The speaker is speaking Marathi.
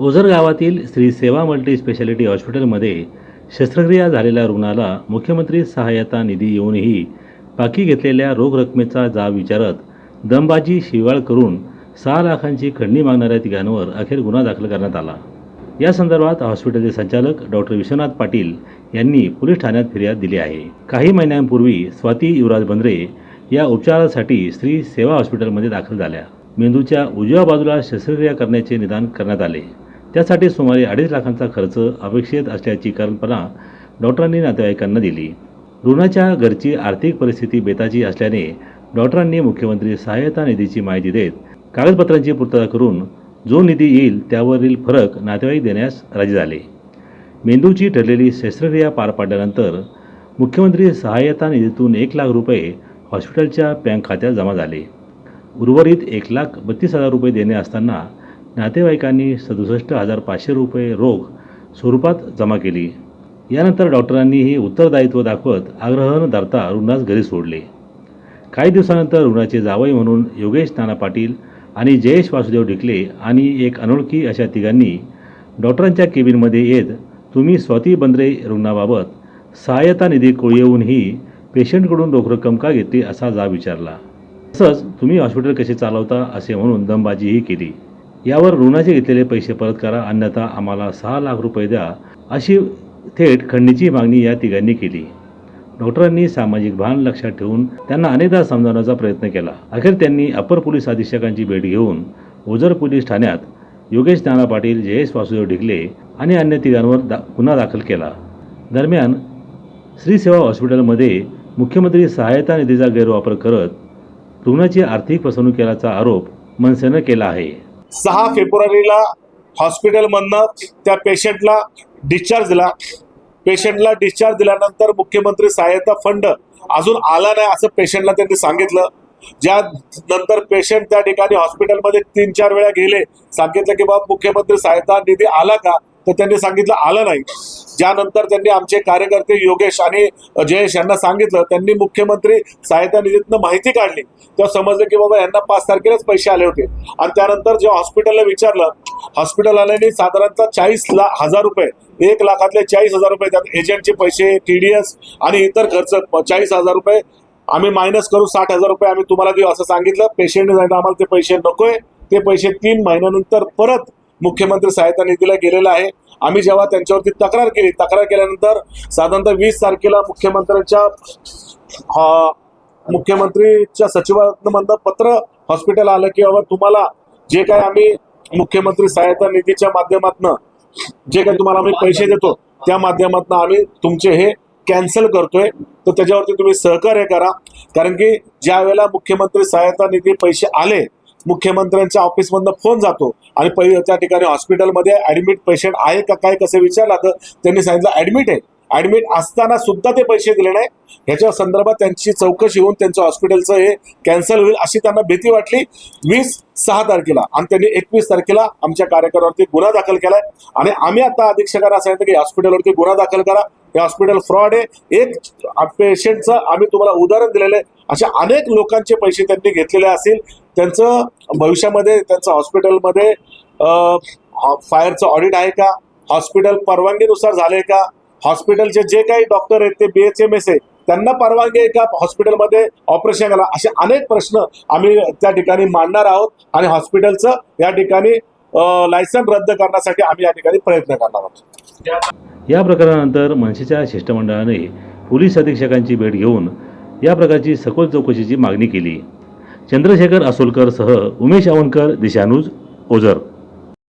ओझर गावातील श्री सेवा मल्टी स्पेशालिटी हॉस्पिटलमध्ये शस्त्रक्रिया झालेल्या रुग्णाला मुख्यमंत्री सहाय्यता निधी येऊनही बाकी घेतलेल्या रोख रकमेचा जाब विचारत दमबाजी शिवाळ करून सहा लाखांची खंडणी मागणाऱ्या तिघांवर अखेर गुन्हा दाखल करण्यात आला. या संदर्भात हॉस्पिटलचे संचालक डॉक्टर विश्वनाथ पाटील यांनी पोलीस ठाण्यात फिर्याद दिली आहे. काही महिन्यांपूर्वी स्वाती युवराज बंद्रे या उपचारासाठी श्री सेवा हॉस्पिटलमध्ये दाखल झाल्या. मेंदूच्या उजव्या बाजूला शस्त्रक्रिया करण्याचे निदान करण्यात आले. त्यासाठी सुमारे अडीच लाखांचा खर्च अपेक्षित असल्याची कल्पना डॉक्टरांनी नातेवाईकांना दिली. रुग्णाच्या घरची आर्थिक परिस्थिती बेताची असल्याने डॉक्टरांनी मुख्यमंत्री सहाय्यता निधीची माहिती देत कागदपत्रांची पूर्तता करून जो निधी येईल त्यावरील फरक नातेवाईक देण्यास राजी झाले. मेंदूची ठरलेली शस्त्रक्रिया पार पाडल्यानंतर मुख्यमंत्री सहाय्यता निधीतून एक लाख रुपये हॉस्पिटलच्या बँक खात्यात जमा झाले. उर्वरित एक लाख बत्तीस हजार रुपये देणे असताना नातेवाईकांनी सदुसष्ट हजार पाचशे रुपये रोख स्वरूपात जमा केली. यानंतर डॉक्टरांनीही उत्तरदायित्व दाखवत आग्रह न धरता रुग्णास घरी सोडले. काही दिवसानंतर रुग्णाचे जावई म्हणून योगेश नाना पाटील आणि जयेश वासुदेव ढिकले आणि एक अनोळखी अशा तिघांनी डॉक्टरांच्या केबिनमध्ये येत तुम्ही स्वाती बंद्रे रुग्णाबाबत सहाय्यता निधी कोळीहूनही पेशंटकडून रोख रक्कम का घेतली? असा जाब विचारला. तसंच तुम्ही हॉस्पिटल कसे चालवता? असे म्हणून दमबाजीही केली. यावर रुग्णाचे घेतलेले पैसे परत करा अन्यथा आम्हाला सहा लाख रुपये द्या अशी थेट खंडणीची मागणी या तिघांनी केली. डॉक्टरांनी सामाजिक भान लक्षात ठेवून त्यांना अनेकदा समजावण्याचा प्रयत्न केला. अखेर त्यांनी अपर पोलीस अधीक्षकांची भेट घेऊन ओझर पोलीस ठाण्यात योगेश नाना पाटील जयेश वासुदेव ढिकले आणि अन्य तिघांवर दा गुन्हा दाखल केला. दरम्यान श्रीसेवा हॉस्पिटलमध्ये मुख्यमंत्री सहायता निधीचा गैरवापर करत रुग्णाची आर्थिक फसवणूक केल्याचा आरोप मनसेनं केला आहे. सहा फेब्रुवारीला हॉस्पिटलमधनं त्या पेशंटला डिस्चार्ज दिला. पेशंटला डिस्चार्ज दिल्यानंतर मुख्यमंत्री सहायता फंड अजून आला नाही असं पेशंटला त्यांनी सांगितलं. ज्या नंतर पेशंट त्या ठिकाणी हॉस्पिटलमध्ये तीन चार वेळा गेले. सांगितलं की बाबा मुख्यमंत्री सहायता निधी आला का? तर त्यांनी सांगितलं आलं नाही. ज्यानंतर त्यांनी आमचे कार्यकर्ते योगेश आणि जयेश यांना सांगितलं त्यांनी मुख्यमंत्री सहायता निधीतनं माहिती काढली. तेव्हा समजलं की बाबा यांना पाच तारखेलाच पैसे आले होते. आणि त्यानंतर जेव्हा हॉस्पिटलला विचारलं हॉस्पिटल आल्याने साधारणतः चाळीस ला हजार रुपये एक लाखातले चाळीस हजार रुपये त्यात एजंटचे पैसे थ्री डी एस आणि इतर खर्च चाळीस हजार रुपये. आम्ही मायनस करू साठ हजार रुपये आम्ही तुम्हाला देऊ असं सांगितलं. पेशंटने आम्हाला ते पैसे नकोय. ते पैसे तीन महिन्यानंतर परत मुख्यमंत्री सहायता निधीला गेलेला आहे. आम्ही जेव्हा त्यांच्यावरती तक्रार केली तक्रार केल्यानंतर साधारणतः वीस तारखेला मुख्यमंत्र्यांच्या मुख्यमंत्रीच्या सचिवांमधनं पत्र हॉस्पिटल आलं की बाबा तुम्हाला जे काय आम्ही मुख्यमंत्री सहायता निधीच्या माध्यमातनं जे काही तुम्हाला आम्ही पैसे देतो त्या माध्यमातून आम्ही तुमचे हे कॅन्सल करतोय. तर त्याच्यावरती तुम्ही सहकार्य करा. कारण की ज्या वेळेला मुख्यमंत्री सहायता निधी पैसे आले मुख्यमंत्र्यांच्या ऑफिसमधनं फोन जातो आणि पहिले त्या ठिकाणी हॉस्पिटलमध्ये ऍडमिट पेशंट आहे का काय कसं विचारलं तर त्यांनी सांगितलं ऍडमिट आहे. ऍडमिट असताना सुद्धा ते पैसे दिले नाही. ह्याच्या संदर्भात त्यांची चौकशी होऊन त्यांचं हॉस्पिटलचं हे कॅन्सल होईल अशी त्यांना भीती वाटली वीस सहा तारखेला. आणि त्यांनी एकवीस तारखेला आमच्या कार्यकर्त्यावरती गुन्हा दाखल केलाय. आणि आम्ही आता अधीक्षकांना सांगितलं की हॉस्पिटलवरती गुन्हा दाखल करा. हे हॉस्पिटल फ्रॉड आहे. एक पेशंटचं आम्ही तुम्हाला उदाहरण दिलेलं आहे. अशा अनेक लोकांचे पैसे त्यांनी घेतलेले असतील. त्यांचं भविष्यामध्ये त्यांचं हॉस्पिटलमध्ये फायरचं ऑडिट आहे का? हॉस्पिटल परवानगीनुसार झाले का? हॉस्पिटलचे जे काही डॉक्टर आहेत ते बी एच एम एस आहे त्यांना परवानगी आहे का हॉस्पिटलमध्ये ऑपरेशन करायला? असे अनेक प्रश्न आम्ही त्या ठिकाणी मांडणार आहोत आणि हॉस्पिटलचं या ठिकाणी लायसन रद्द करण्यासाठी आम्ही या ठिकाणी प्रयत्न करणार आहोत. या प्रकारानंतर मनसेच्या शिष्टमंडळाने पोलीस अधीक्षकांची भेट घेऊन या प्रकारची सखोल चौकशीची मागणी केली. चंद्रशेखर असोलकरसह उमेश आवनकर दिशानुज ओझर.